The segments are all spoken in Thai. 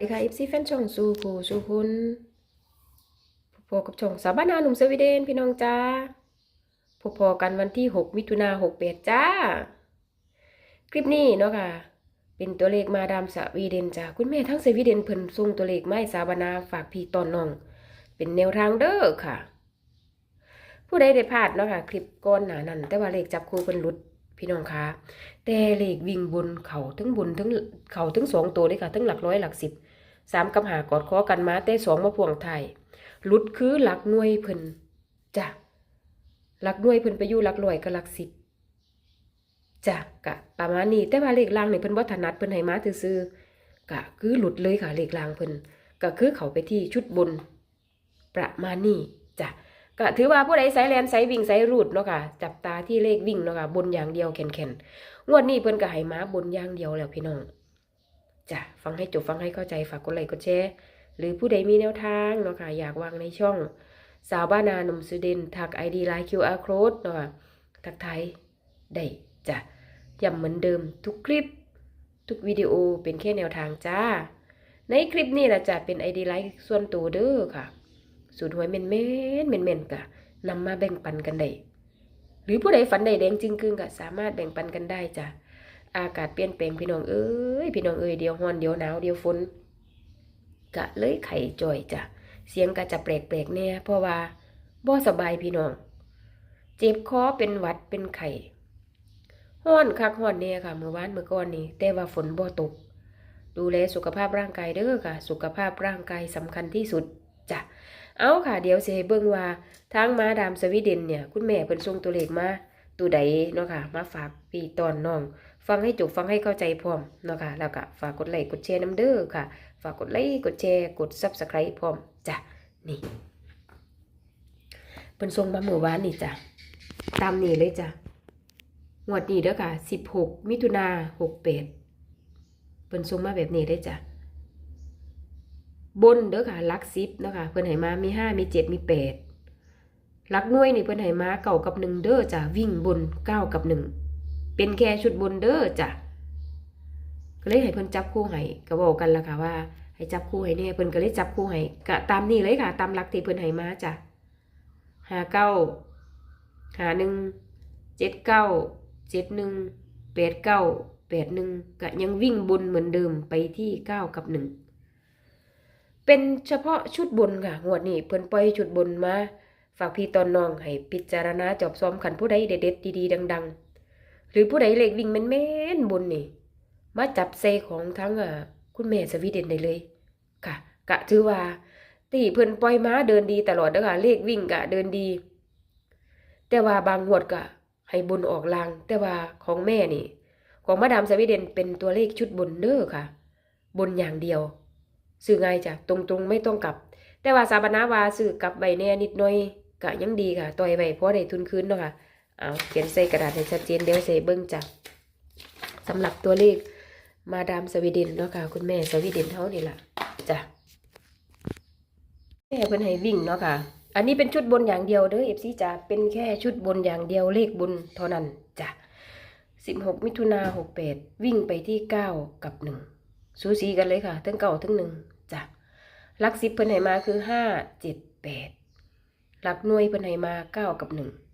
ดีค่ะอิฟซีแฟนช่องสู่ผู้สู่คุณพบกับช่องสาวบ้านนาหนุ่มสวีเดนพี่น้องจ้าพบพอกันวันที่ 6 มิถุนาหกเปดจ้า คลิปนี้เนาะค่ะ เป็นตัวเลขมาดามสวีเดนจ้าคุณแม่ทั้งสวีเดนเพิ่นส่งตัวเลขไม้สาวบ้านนาฝากพี่ตอนน้อง เป็นแนวทางเด้อค่ะ ผู้ใดได้พลาดเนาะค่ะ คลิปก่อนหนานั้นแต่ว่าเลขจับคู่เพิ่นหลุดพี่น้องคะแต่เลขวิ่งบนเขาทั้งบนทั้งเขาทั้งสองตัวเลยค่ะทั้งหลักร้อยหลักสิบ สามกับหากอดคอกันมาแต่สองมาพ่วงไทยหลุดคือหลักหน่วยเพิ่นจ้ะหลักหน่วยเพิ่นไปอยู่หลักร้อยกับหลักสิบจ้ะกะประมาณนี้แต่ว่าเลขล่างนี่เพิ่นบ่ถนัดเพิ่นให้มาซื่อๆกะคือหลุดเลยค่ะเลขล่างเพิ่นก็คือเขาไปที่ชุดบน ประมาณนี้จ้ะก็ถือว่าผู้ใดสายแลนสายวิ่งสายรูดเนาะค่ะจับตาที่เลขวิ่งเนาะค่ะบนอย่างเดียวแข็งๆงวดนี้เพิ่นก็ให้มาบนอย่างเดียวแล้วพี่น้อง จ้ะฟังให้จบฟังให้เข้าใจฝากกดไลค์กดแชร์หรือผู้ใดมีแนวทางเนาะค่ะอยากวางในช่อง สาวบ้านนาหนุ่มสุดินทัก ID ไลน์ QR code เนาะทักไทยได้จ้ะย้ำเหมือนเดิมทุกคลิป ทุกวิดีโอเป็นแค่แนวทางจ้า ในคลิปนี้ละจะเป็น ID ไลน์ส่วนตัวเด้อค่ะ สูตรหวยเม่นเม่นเม่นเม่นกะนำมาแบ่งปันกันได้หรือผู้ใดฝันใดแดงจริงกึ่งก็สามารถแบ่งปันกันได้จ้ะ อากาศเปลี่ยนแปลงพี่น้องเอ้ยพี่น้องเอ้ยเดี๋ยวร้อนเดี๋ยวหนาวเดี๋ยวฝนกะเลยไข่จ่อยจ้ะเสียงก็จะแปลกๆแน่เพราะว่าบ่สบายพี่น้อง เจ็บคอเป็นหวัดเป็นไข้ห้อนคักห้อนแน่ค่ะเมื่อวานเมื่อก่อนนี้แต่ว่าฝนบ่ตก ดูแลสุขภาพร่างกายเด้อค่ะ สุขภาพร่างกายสำคัญที่สุดจ้ะเอาค่ะ เดี๋ยวเสิให้เบิ่งว่าทางมาดามสวีเดนเนี่ย คุณแม่เพิ่นส่งตัวเลขมาตัวใดเนาะค่ะ มาฝากพี่ตอนน้อง ฟังให้จบฟังให้เข้าใจพร้อมเนาะค่ะแล้วก็ฝากกดไลค์กดแชร์น้ำเด้อค่ะ ฝากกดไลค์กดแชร์กด Subscribe พร้อมจ้ะนี่เป็นทรงมาเมื่อวานนี่จ้ะตามนี้เลยจ้ะงวดนี้เด้อค่ะ16มิถุนา68เป็นทรงมาแบบนี้เลยจ้ะบนเด้อค่ะลัก10เนาะค่ะเพิ่นให้มามี5มี7มี8หลักน่วยนี่เพิ่นให้มาเก้ากับหนึ่งเด้อจ้ะวิ่งบนเก้ากับหนึ่ง เป็นแค่ชุดบนเด้อจ้ะก็เลยให้เพิ่นจับคู่ให้ก็บอกกันละค่ะว่า ให้จับคู่ให้แน่เพิ่นก็เลยจับคู่ให้ก็ตามนี้เลยค่ะ ตามหลักที่เพิ่นให้มาจ้ะหาเก้าหาหนึ่งเจ็ดเก้าเจ็ดหนึ่งแปดเก้าแปดหนึ่งก็ยังวิ่งบนเหมือนเดิมไปที่เก้ากับหนึ่งเป็นเฉพาะชุดบนค่ะงวดนี้เพิ่นปล่อยชุดบนมาฝากพี่ตอนน้องให้พิจารณาจอบซ้อมขันผู้ใดเด็ดๆดีๆ ดัง ๆ หรือผู้ใดเล็กวิ่งแม่นๆบนนี่ มาจับเซของทั้งอะคุณแม่สวีเดนได้เลย ค่ะ กะถือว่าตีเพิ่นปล่อยม้าเดินดีตลอดเด้อค่ะเลขวิ่งกะเดินดี แต่ว่าบางงวดกะ ให้บนออกลาง แต่ว่าของแม่นี่ ของมาดามสวีเดนเป็นตัวเลขชุดบนเด้อค่ะ บนอย่างเดียวซื้อง่ายจ้ะตรงๆไม่ต้องกลับ แต่ว่าสาบนาวาซื้อกลับใบแน่นิดหน่อยกะยังดีค่ะต่อยไว้เพราะได้ทุนคืนเนาะค่ะ เอาเขียนใส่กระดาษให้ชัดเจนเดี๋ยวใส่เบิ้งจ้ะสำหรับตัวเลขมาดามสวีเดนเนาะค่ะคุณแม่สวีเดนเท่านี่ละจ้ะแม่เพิ่นให้วิ่งเนาะค่ะ อันนี้เป็นชุดบนอย่างเดียวเด้อเอฟซีจ้ะเป็นแค่ชุดบนอย่างเดียวเลขบนเท่านั้นจ้ะ16มิถุนา68วิ่งไปที่9กับ1สูสีกันเลยค่ะทั้งเก่าทั้งหนึ่งจ้ะลักสิบเพิ่นให้มาคือ5 7 8หลักหน่วยเพิ่นให้มา9กับ1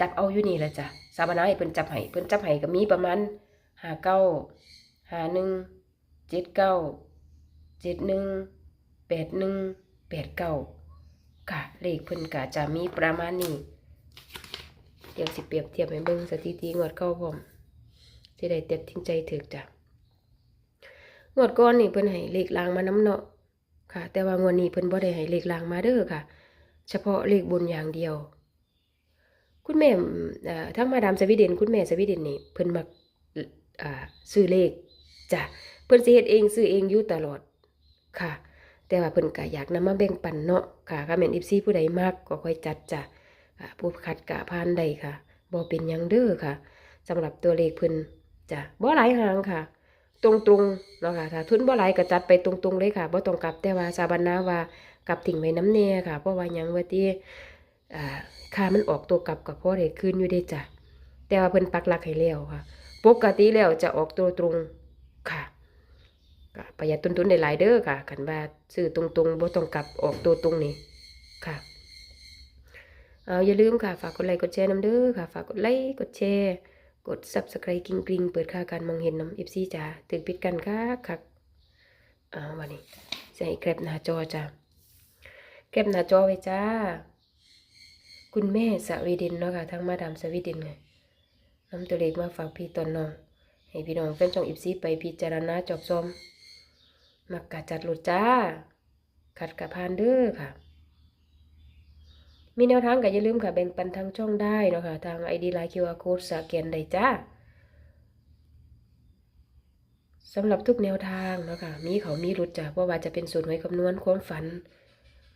จับเอาอยู่นี่แหละจ้ะสาบานาเพิ่นจับให้เพิ่นจับให้ก็มีประมาณหาเก้าหาหนึ่งเจ็ดเก้าเจ็ดหนึ่งแปดหนึ่งแปดเก้าค่ะเลขเพิ่นก็จะมีประมาณนี้เดี๋ยวสิเปรียบเทียบให้เบิ่งสถิติงวดเข้าพร้อมสิได้เต็ดทิ้งใจถึกจ้ะงวดก่อนนี่เพิ่นให้เลขลางมาน้ำเนาะค่ะ แต่ว่างวดนี้เพิ่นบ่ได้ให้เลขลางมาเด้อค่ะ เฉพาะเลขบนอย่างเดียว คุณแม่ทั้งมาดามสวีเดน คุณแม่สวีเดนนี่เพิ่นมักอ่าซื้อเลขจ้ะเพิ่นสิเฮ็ดเองซื้อเองอยู่ตลอดค่ะ แต่ว่าเพิ่นก็อยากนำมาแบ่งปันเนาะค่ะถ้าแม่น FC ผู้ใดมักก็ค่อยจัดจ้ะผู้ขัดกะพานใดค่ะบ่เป็นยังเด้อค่ะสำหรับตัวเลขเพิ่นจ้ะบ่หลายหางค่ะ ตรงๆเนาะค่ะถ้าทุนบ่หลายก็จัดไปตรงๆเลยค่ะบ่ต้องกลับแต่ว่าสาบันนาว่ากลับทิ้งไว้น้ำแน่ค่ะเพราะว่ายังว่าที่ ค่ามันออกตัวกลับกับพ่อได้คืนอยู่ได้จ้ะแต่ว่าเพิ่นปักหลักให้แล้วค่ะ ปกติแล้วจะออกตัวตรงค่ะประหยัดต้นทุนหลายเด้อค่ะคันว่าซื้อตรงๆบ่ต้องกลับออกตัวตรงนี่ค่ะเอาอย่าลืมค่ะ ฝากกดไลค์กดแชร์น้ำเด้อค่ะ ฝากกดไลค์กดแชร์กด subscribe กริงกริงเปิดค่าการมองเห็นน้ำ FC จ้าถึงปิดกันค่ะค่ะเอาวันนี้จะให้แคปหน้าจอจ้าแคปหน้าจอไว้จ้า คุณแม่สวีเดนเนาะค่ะทั้งมาดามสวีเดนไงนำตัวเลขมาฝากพี่ตอนน้อง ให้พี่น้องแฟนช่อง FC ไปพิจารณาจอบซอม มักกะจัดรถจ้า ขัดกะพานเด้อค่ะ มีแนวทางก็อย่าลืมค่ะ แบ่งปันทางช่องได้เนาะค่ะ ทาง ID Line QR Code สแกนได้จ้าสำหรับทุกแนวทางเนาะค่ะ มีเขามีรุดจ้ะเพราะว่าจะเป็นสูตรหวยคำนวณความฝัน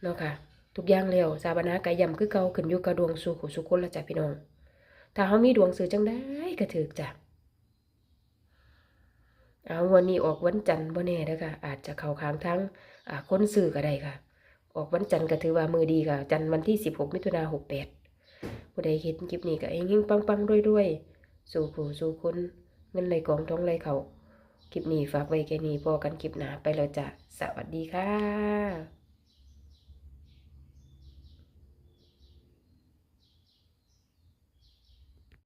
เนาะค่ะ ทุกอย่างแล้วสาบานากายยำคือเก่าขึ้นอยู่กับดวงสู่ขุสุคนละจ้ะพี่น้อง ถ้าเขามีดวงซื้อจังได้ก็ถือจ้ะเอาวันนี้ออกวันจันทร์บ่แน่เด้อค่ะอาจจะเข้าข้างทั้งอ่าคนซื้อก็ได้ค่ะ ออกวันจันทร์ก็ถือว่ามือดีค่ะ จันทร์วันที่ 16 มิถุนายน68ผู้ใดเห็นคลิปนี้ก็เองยิ่งปังๆรวยๆ สู่ผู้สู่คนเงินไหลกองท้องไหลเขาคลิปนี้ฝากไว้แค่นี้พอกันคลิปหนาไปแล้วจ้ะสวัสดีค่ะ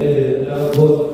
Eh, la voz